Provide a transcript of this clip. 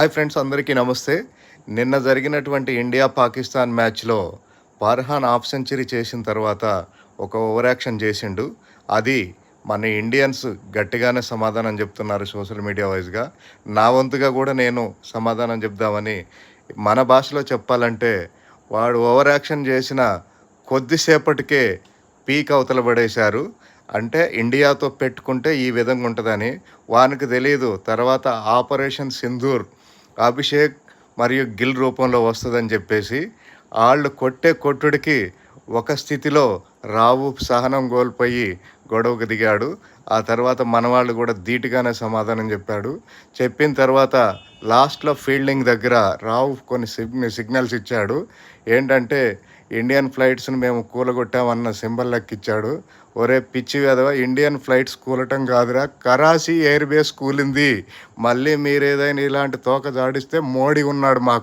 Hi friends అందరికీ నమస్తే. నిన్న జరిగినటువంటి ఇండియా పాకిస్తాన్ మ్యాచ్లో ఫర్హాన్ హాఫ్ సెంచరీ చేసిన తర్వాత ఒక ఓవర్ యాక్షన్ చేసిండు. అది మన ఇండియన్స్ గట్టిగానే సమాధానం చెప్తున్నారు సోషల్ మీడియా వైజ్గా. నా వంతుగా కూడా నేను సమాధానం చెప్దామని మన భాషలో చెప్పాలంటే వాడు ఓవర్ యాక్షన్ చేసిన కొద్దిసేపటికే పీక్ అవతల పడేశారు. అంటే ఇండియాతో పెట్టుకుంటే ఈ విధంగా ఉంటుందని వానికి తెలియదు తర్వాత ఆపరేషన్ సింధూర్ అభిషేక్ మరియు గిల్ రూపంలో వస్తుందని చెప్పేసి వాళ్ళు కొట్టే కొట్టుడికి ఒక స్థితిలో రావు సహనం కోల్పోయి గొడవకు దిగాడు. ఆ తర్వాత మనవాళ్ళు కూడా ధీటుగానే సమాధానం చెప్పాడు. చెప్పిన తర్వాత లాస్ట్లో ఫీల్డింగ్ దగ్గర రావు కొన్ని సిగ్ సిగ్నల్స్ ఇచ్చాడు. ఏంటంటే ఇండియన్ ఫ్లైట్స్ని మేము కూలగొట్టామన్న సింబల్ లెక్కిచ్చాడు. ఒరే పిచ్చి వెదవ ఇండియన్ ఫ్లైట్స్ కూలటం కాదురా. కరాచీ ఎయిర్ బేస్ కూలింది. మళ్ళీ మీరేదైనా ఇలాంటి తోక జాడిస్తే మోడీ ఉన్నాడు మాకు.